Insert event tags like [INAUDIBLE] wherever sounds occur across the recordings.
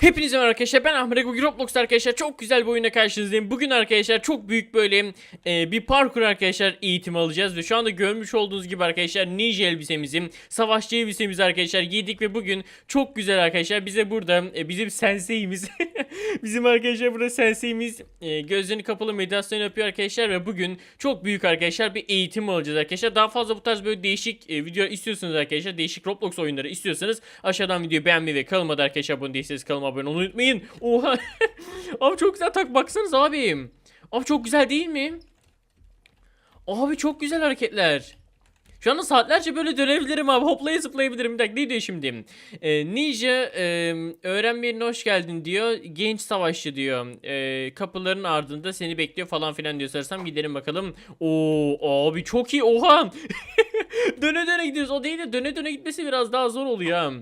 Hepinize merhaba arkadaşlar ben Ahmet bugün Roblox arkadaşlar çok güzel bir oyuna karşınızdayım. Bugün arkadaşlar çok büyük böyle e, bir parkur arkadaşlar eğitim alacağız Ve şu anda görmüş olduğunuz gibi arkadaşlar ninja elbisemizi Savaşçı elbisemizi arkadaşlar giydik ve bugün çok güzel arkadaşlar Bize burada e, bizim senseyimiz [LAUGHS] Bizim arkadaşlar burada senseyimiz e, gözlerini kapalı meditasyon yapıyor arkadaşlar Ve bugün çok büyük arkadaşlar bir eğitim alacağız arkadaşlar. Daha fazla bu tarz böyle değişik e, video istiyorsanız arkadaşlar Değişik Roblox oyunları istiyorsanız Aşağıdan videoyu beğenmeyi ve kanalıma da arkadaşlar abone değilseniz kanalıma abone olmayı unutmayın. Oha. [LAUGHS] abi çok güzel tak baksanız abim. Abi çok güzel değil mi? Abi çok güzel hareketler. Şu anda saatlerce böyle dönebilirim abi. Hoplaya zıplayabilirim. Bir dakika ne diyor şimdi? Ee, Ninja e, öğrenme yerine hoş geldin diyor. Genç savaşçı diyor. Ee, kapıların ardında seni bekliyor falan filan diyor. Sarsam gidelim bakalım. Oo abi çok iyi. Oha. [LAUGHS] [LAUGHS] döne döne gidiyoruz. O değil de döne döne gitmesi biraz daha zor oluyor. ha.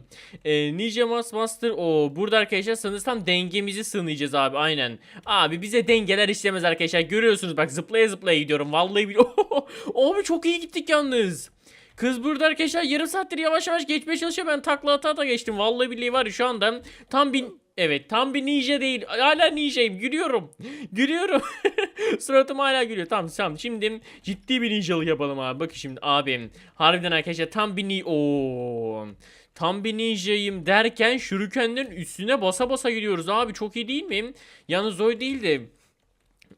Ee, Ninja Mass Master o burada arkadaşlar sanırsam dengemizi sığınayacağız abi aynen. Abi bize dengeler işlemez arkadaşlar. Görüyorsunuz bak zıplaya zıplaya gidiyorum. Vallahi bil- [LAUGHS] Abi çok iyi gittik yalnız. Kız burada arkadaşlar yarım saattir yavaş yavaş geçmeye çalışıyor. Ben takla ata ata geçtim. Vallahi billahi var şu anda tam bir Evet tam bir ninja değil. Hala ninjayım. Gülüyorum. Gülüyorum. [LAUGHS] Suratım hala gülüyor. Tamam tamam. Şimdi ciddi bir ninjalık yapalım abi. Bakın şimdi abim. Harbiden arkadaşlar tam bir ni... Oo. Tam bir ninjayım derken şurikenlerin üstüne basa basa gidiyoruz abi. Çok iyi değil mi? Yalnız o değil de...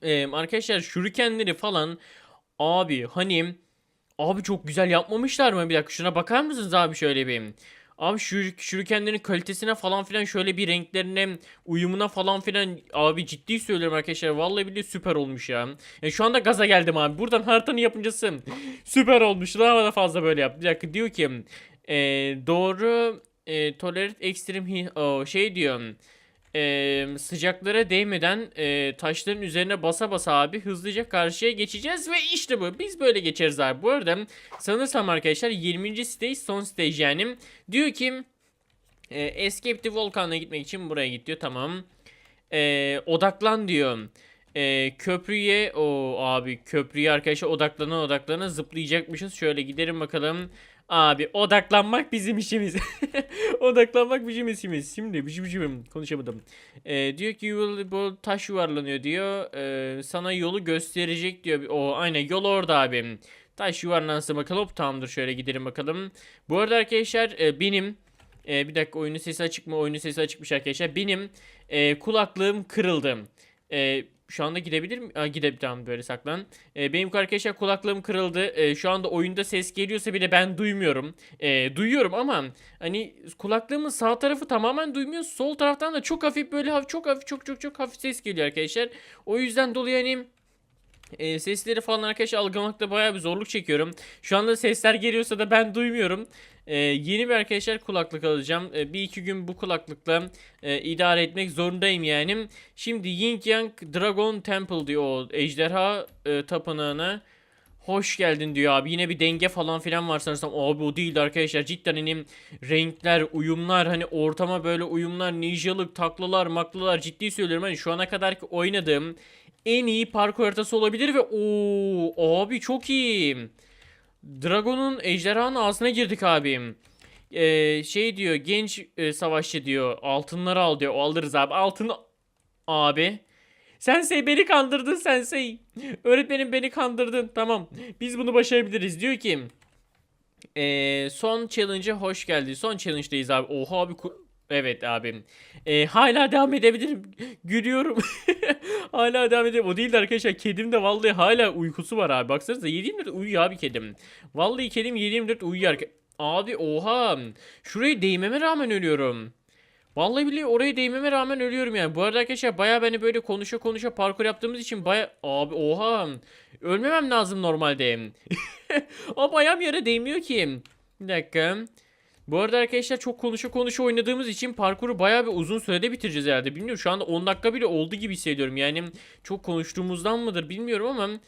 Ee, arkadaşlar şurikenleri falan... Abi hani... Abi çok güzel yapmamışlar mı? Bir dakika şuna bakar mısınız abi şöyle bir? Abi şu şurikenlerin kalitesine falan filan şöyle bir renklerine uyumuna falan filan abi ciddi söylüyorum arkadaşlar vallahi billahi süper olmuş ya. Yani şu anda gaza geldim abi. Buradan haritanın yapımcısı [LAUGHS] süper olmuş. Daha da fazla böyle yap. Bir dakika diyor ki e, doğru e, tolerate extreme he- o, şey diyor. E, sıcaklara değmeden e, taşların üzerine basa basa abi hızlıca karşıya geçeceğiz ve işte bu. Biz böyle geçeriz abi. Bu arada sanırsam arkadaşlar 20. stage son stage yani. Diyor ki e, Escape the Volcan'a gitmek için buraya git diyor. Tamam. E, odaklan diyor. E, köprüye o abi köprüye arkadaşlar odaklana odaklana zıplayacakmışız. Şöyle gidelim bakalım. Abi odaklanmak bizim işimiz. [LAUGHS] odaklanmak bizim işimiz. Şimdi bizim işim konuşamadım. E, diyor ki will, bu taş yuvarlanıyor diyor. E, sana yolu gösterecek diyor. O aynen yol orada abi. Taş yuvarlansın bakalım. Hop tamamdır şöyle gidelim bakalım. Bu arada arkadaşlar e, benim e, bir dakika oyunun sesi açık mı? Oyunun sesi açıkmış arkadaşlar. Benim e, kulaklığım kırıldı. E, şu anda gidebilir mi? Tamam böyle saklan. E, benim arkadaşlar kulaklığım kırıldı. E, şu anda oyunda ses geliyorsa bile ben duymuyorum. E, duyuyorum ama hani kulaklığımın sağ tarafı tamamen duymuyor. Sol taraftan da çok hafif böyle çok hafif çok çok çok hafif ses geliyor arkadaşlar. O yüzden dolayı hani e, sesleri falan arkadaşlar algılamakta bayağı bir zorluk çekiyorum. Şu anda sesler geliyorsa da ben duymuyorum. E, yeni bir arkadaşlar kulaklık alacağım. E, bir iki gün bu kulaklıkla e, idare etmek zorundayım yani. Şimdi Yin Yang Dragon Temple diyor o ejderha e, tapınağına. Hoş geldin diyor abi. Yine bir denge falan filan var sanırsam. Abi o değildi arkadaşlar. Cidden hani renkler, uyumlar hani ortama böyle uyumlar, ninjalık, taklalar, maklalar ciddi söylüyorum. Hani şu ana kadar ki oynadığım en iyi parkur haritası olabilir ve o abi çok iyi. Dragon'un ejderhanın ağzına girdik abim. Ee, şey diyor genç e, savaşçı diyor altınları al diyor alırız abi. Altını abi. Sensei beni kandırdın Sensei. Öğretmenim beni kandırdın tamam. Biz bunu başarabiliriz. Diyor ki ee, son challenge'a hoş geldin son challenge'dayız abi. Oha abi Evet abim. Ee, hala devam edebilirim. Gülüyorum. [LAUGHS] hala devam edebilirim. O değil de arkadaşlar kedim de vallahi hala uykusu var abi. Baksanıza 7-24 uyuyor abi kedim. Vallahi kedim 7-24 uyuyor. Abi oha. Şurayı değmeme rağmen ölüyorum. Vallahi billahi oraya değmeme rağmen ölüyorum yani. Bu arada arkadaşlar baya beni böyle konuşa konuşa parkur yaptığımız için baya... Abi oha. Ölmemem lazım normalde. [LAUGHS] Ama ayağım yere değmiyor ki. Bir dakika. Bu arada arkadaşlar çok konuşa konuşa oynadığımız için parkuru bayağı bir uzun sürede bitireceğiz herhalde. Bilmiyorum şu anda 10 dakika bile oldu gibi hissediyorum. Yani çok konuştuğumuzdan mıdır bilmiyorum ama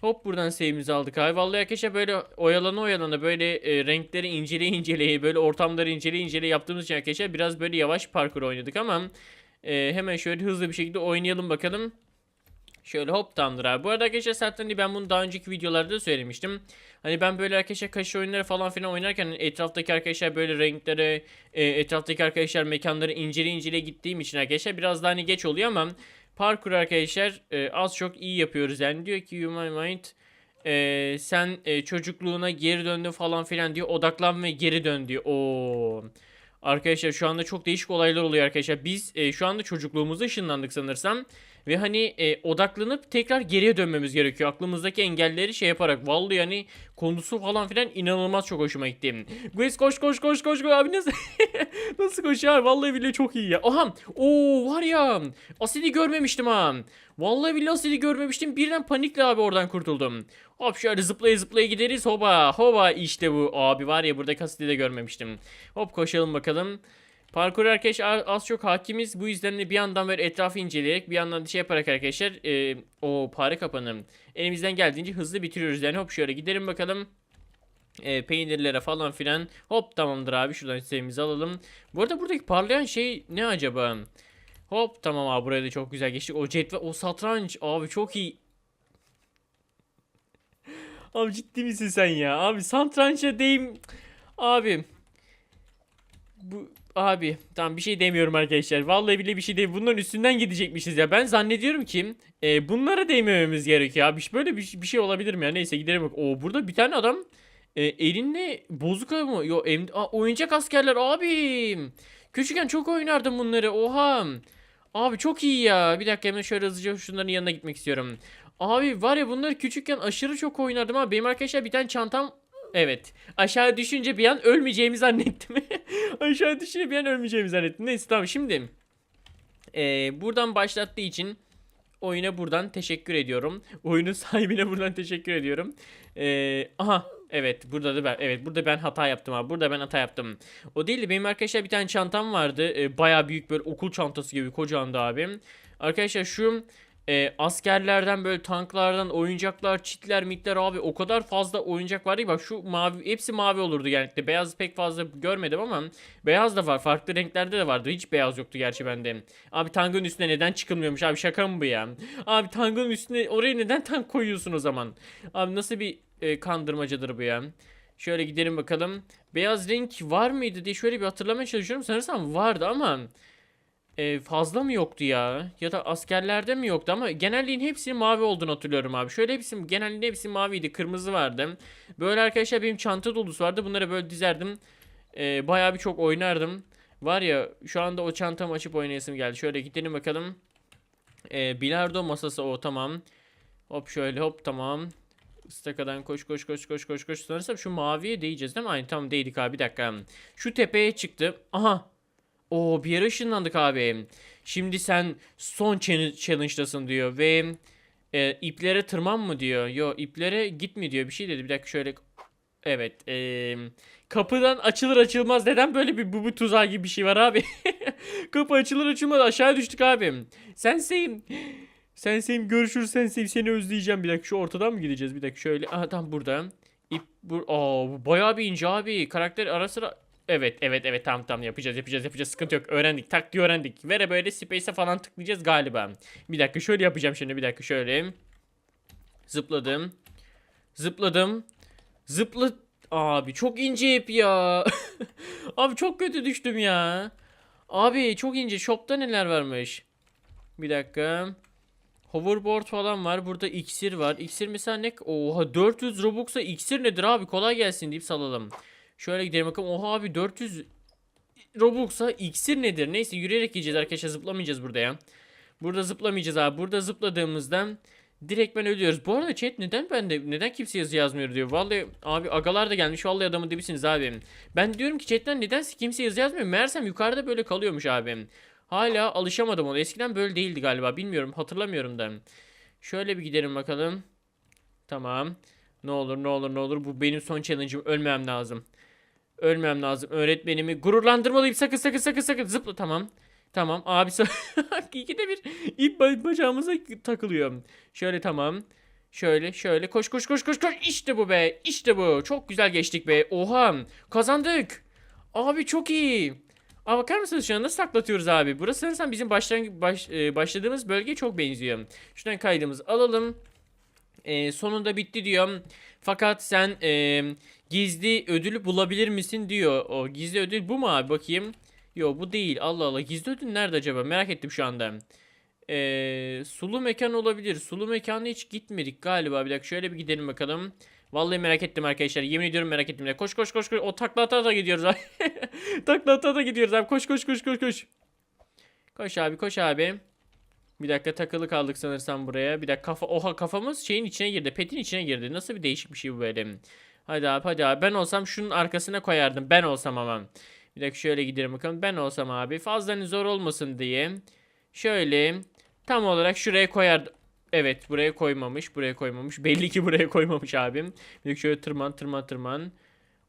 hop buradan save'imizi aldık abi. Vallahi arkadaşlar böyle oyalana oyalana böyle e, renkleri inceleye inceleye böyle ortamları inceleye inceleye yaptığımız için arkadaşlar biraz böyle yavaş parkur oynadık ama e, hemen şöyle hızlı bir şekilde oynayalım bakalım. Şöyle hop tamamdır abi. Bu arada arkadaşlar zaten hani ben bunu daha önceki videolarda da söylemiştim. Hani ben böyle arkadaşlar kaşı oyunları falan filan oynarken etraftaki arkadaşlar böyle renklere, etraftaki arkadaşlar mekanları incele incele gittiğim için arkadaşlar biraz daha hani geç oluyor ama parkur arkadaşlar e, az çok iyi yapıyoruz. Yani diyor ki Human Mind e, sen e, çocukluğuna geri döndün falan filan diyor. Odaklan ve geri dön diyor. Oo. Arkadaşlar şu anda çok değişik olaylar oluyor arkadaşlar. Biz e, şu anda çocukluğumuza ışınlandık sanırsam. Ve hani e, odaklanıp tekrar geriye dönmemiz gerekiyor. Aklımızdaki engelleri şey yaparak. Vallahi yani konusu falan filan inanılmaz çok hoşuma gitti. Guys koş koş koş koş koş abi nasıl [LAUGHS] nasıl koşuyor abi? Vallahi billahi çok iyi ya. Aha o var ya asidi görmemiştim ha. Vallahi billahi asidi görmemiştim. Birden panikle abi oradan kurtuldum. Hop şöyle zıplaya zıplaya gideriz. Hoba hoba işte bu. Abi var ya burada asidi de görmemiştim. Hop koşalım bakalım. Parkur arkadaşlar az çok hakimiz. Bu yüzden de bir yandan böyle etrafı inceleyerek bir yandan da şey yaparak arkadaşlar e, o fare kapanı elimizden geldiğince hızlı bitiriyoruz. Yani hop şöyle gidelim bakalım. E, peynirlere falan filan. Hop tamamdır abi şuradan istediğimizi alalım. Bu arada buradaki parlayan şey ne acaba? Hop tamam abi buraya da çok güzel geçtik. O cetvel o satranç abi çok iyi. [LAUGHS] Abi ciddi misin sen ya? Abi satrança deyim. Abi. Bu abi tamam bir şey demiyorum arkadaşlar. Vallahi bile bir şey değil. Bunların üstünden gidecekmişiz ya. Ben zannediyorum ki e, bunlara değmememiz gerekiyor abi. Böyle bir, bir şey olabilir mi ya? Neyse gidelim bak. Oo burada bir tane adam e, elinde bozuk mı? Yo em, Aa, oyuncak askerler abi. Küçükken çok oynardım bunları. Oha. Abi çok iyi ya. Bir dakika hemen şöyle hızlıca şunların yanına gitmek istiyorum. Abi var ya bunları küçükken aşırı çok oynardım ama benim arkadaşlar bir tane çantam Evet. Aşağı düşünce bir an ölmeyeceğimi zannettim. [LAUGHS] Aşağı düşünce bir an ölmeyeceğimi zannettim. Neyse tamam şimdi. Ee, buradan başlattığı için oyuna buradan teşekkür ediyorum. Oyunun sahibine buradan teşekkür ediyorum. Ee, aha evet burada da ben evet burada ben hata yaptım abi. Burada ben hata yaptım. O değil de benim arkadaşlar bir tane çantam vardı. Ee, Baya büyük böyle okul çantası gibi kocamandı abi. Arkadaşlar şu e, askerlerden böyle tanklardan oyuncaklar, çitler, mitler abi o kadar fazla oyuncak vardı ki bak şu mavi hepsi mavi olurdu genellikle. Beyaz pek fazla görmedim ama beyaz da var. Farklı renklerde de vardı. Hiç beyaz yoktu gerçi bende. Abi tankın üstüne neden çıkılmıyormuş abi şaka mı bu ya? Abi tankın üstüne oraya neden tank koyuyorsun o zaman? Abi nasıl bir e, kandırmacadır bu ya? Şöyle gidelim bakalım. Beyaz renk var mıydı diye şöyle bir hatırlamaya çalışıyorum. Sanırsam vardı ama e, fazla mı yoktu ya? Ya da askerlerde mi yoktu ama genelliğin hepsinin mavi olduğunu hatırlıyorum abi. Şöyle hepsi genelliğin hepsi maviydi. Kırmızı vardı. Böyle arkadaşlar benim çanta dolusu vardı. Bunları böyle dizerdim. E, bayağı bir çok oynardım. Var ya şu anda o çantamı açıp oynayasım geldi. Şöyle gidelim bakalım. E, bilardo masası o tamam. Hop şöyle hop tamam. Istakadan koş koş koş koş koş koş. Sanırsam şu maviye değeceğiz değil mi? Aynı tamam değdik abi bir dakika. Şu tepeye çıktı. Aha Oo bir yere ışınlandık abi. Şimdi sen son challenge- challenge'dasın diyor ve e, iplere tırman mı diyor. Yo iplere gitme diyor. Bir şey dedi. Bir dakika şöyle. Evet. e, kapıdan açılır açılmaz. Neden böyle bir bu, bu tuzağı gibi bir şey var abi? [LAUGHS] Kapı açılır açılmaz aşağı düştük abi. Senseyim. Senseyim görüşürüz senseyim seni özleyeceğim. Bir dakika şu ortadan mı gideceğiz? Bir dakika şöyle. Aha tam burada. İp bur Aa bu bayağı bir ince abi. Karakter ara sıra Evet evet evet. Tamam tamam. Yapacağız yapacağız yapacağız. Sıkıntı yok. Öğrendik. Taktiği öğrendik. Vere böyle space'e falan tıklayacağız galiba. Bir dakika şöyle yapacağım şimdi. Bir dakika şöyle. Zıpladım. Zıpladım. Zıpla abi çok ince ip ya. [LAUGHS] Abi çok kötü düştüm ya. Abi çok ince. Shopta neler varmış? Bir dakika. Hoverboard falan var. Burada iksir var. İksir mesela ne? Oha 400 Robux'a iksir nedir abi? Kolay gelsin deyip salalım. Şöyle gidelim bakalım. Oha abi 400 Robux'a iksir nedir? Neyse yürüyerek gideceğiz arkadaşlar zıplamayacağız burada ya. Burada zıplamayacağız abi. Burada zıpladığımızda direktmen ölüyoruz. Bu arada chat neden ben de neden kimse yazı yazmıyor diyor. Vallahi abi agalar da gelmiş. Vallahi adamın dibisiniz abi. Ben diyorum ki chatten neden kimse yazı yazmıyor. Meğersem yukarıda böyle kalıyormuş abi. Hala alışamadım ona. Eskiden böyle değildi galiba. Bilmiyorum hatırlamıyorum da. Şöyle bir gidelim bakalım. Tamam. Ne olur ne olur ne olur. Bu benim son challenge'ım. Ölmem lazım. Ölmem lazım. Öğretmenimi gururlandırmalıyım. Sakın sakın sakın sakın. Zıpla tamam. Tamam abi [LAUGHS] ikide bir ip ba- bacağımıza takılıyor. Şöyle tamam. Şöyle şöyle koş koş koş koş koş. İşte bu be. İşte bu. Çok güzel geçtik be. Oha. Kazandık. Abi çok iyi. Aa bakar mısınız şu anda nasıl taklatıyoruz abi? Burası sanırsam bizim başlangı baş, e, başladığımız bölgeye çok benziyor. Şuradan kaydımızı alalım. E, sonunda bitti diyor. Fakat sen e, gizli ödülü bulabilir misin diyor. O gizli ödül bu mu abi bakayım. Yo bu değil. Allah Allah. Gizli ödül nerede acaba? Merak ettim şu anda. E, sulu mekan olabilir. Sulu mekana hiç gitmedik galiba. Bir dakika şöyle bir gidelim bakalım. Vallahi merak ettim arkadaşlar. Yemin ediyorum merak ettim. Koş koş koş koş. O takla ata da gidiyoruz abi. [LAUGHS] takla ata da gidiyoruz abi. Koş koş koş koş koş. Koş abi koş abi. Bir dakika takılı kaldık sanırsam buraya. Bir dakika kafa oha kafamız şeyin içine girdi. Petin içine girdi. Nasıl bir değişik bir şey bu böyle. Hadi abi hadi abi. Ben olsam şunun arkasına koyardım. Ben olsam ama. Bir dakika şöyle gidelim bakalım. Ben olsam abi. Fazla hani zor olmasın diye. Şöyle tam olarak şuraya koyardım. Evet buraya koymamış. Buraya koymamış. Belli ki buraya koymamış abim. Bir dakika şöyle tırman tırman tırman.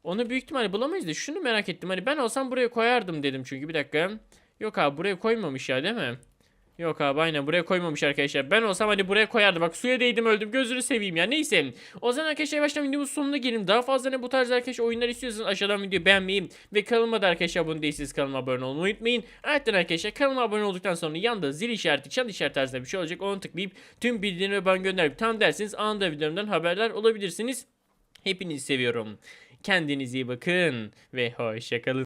Onu büyük ihtimalle bulamayız da şunu merak ettim. Hani ben olsam buraya koyardım dedim çünkü bir dakika. Yok abi buraya koymamış ya değil mi? Yok abi aynen buraya koymamış arkadaşlar. Ben olsam hani buraya koyardım. Bak suya değdim öldüm. Gözünü seveyim ya. Neyse. O zaman arkadaşlar yavaştan videomuz sonuna gelin. Daha fazla ne bu tarz arkadaşlar oyunlar istiyorsanız aşağıdan videoyu beğenmeyi ve kanalıma da arkadaşlar abone değilseniz kanalıma abone olmayı unutmayın. Ayrıca arkadaşlar kanalıma abone olduktan sonra yanında zil işareti, çan işareti tarzında bir şey olacak. Onu tıklayıp tüm bildirimleri ben gönderip tam derseniz anında videomdan haberdar olabilirsiniz. Hepinizi seviyorum. Kendinize iyi bakın ve hoşçakalın.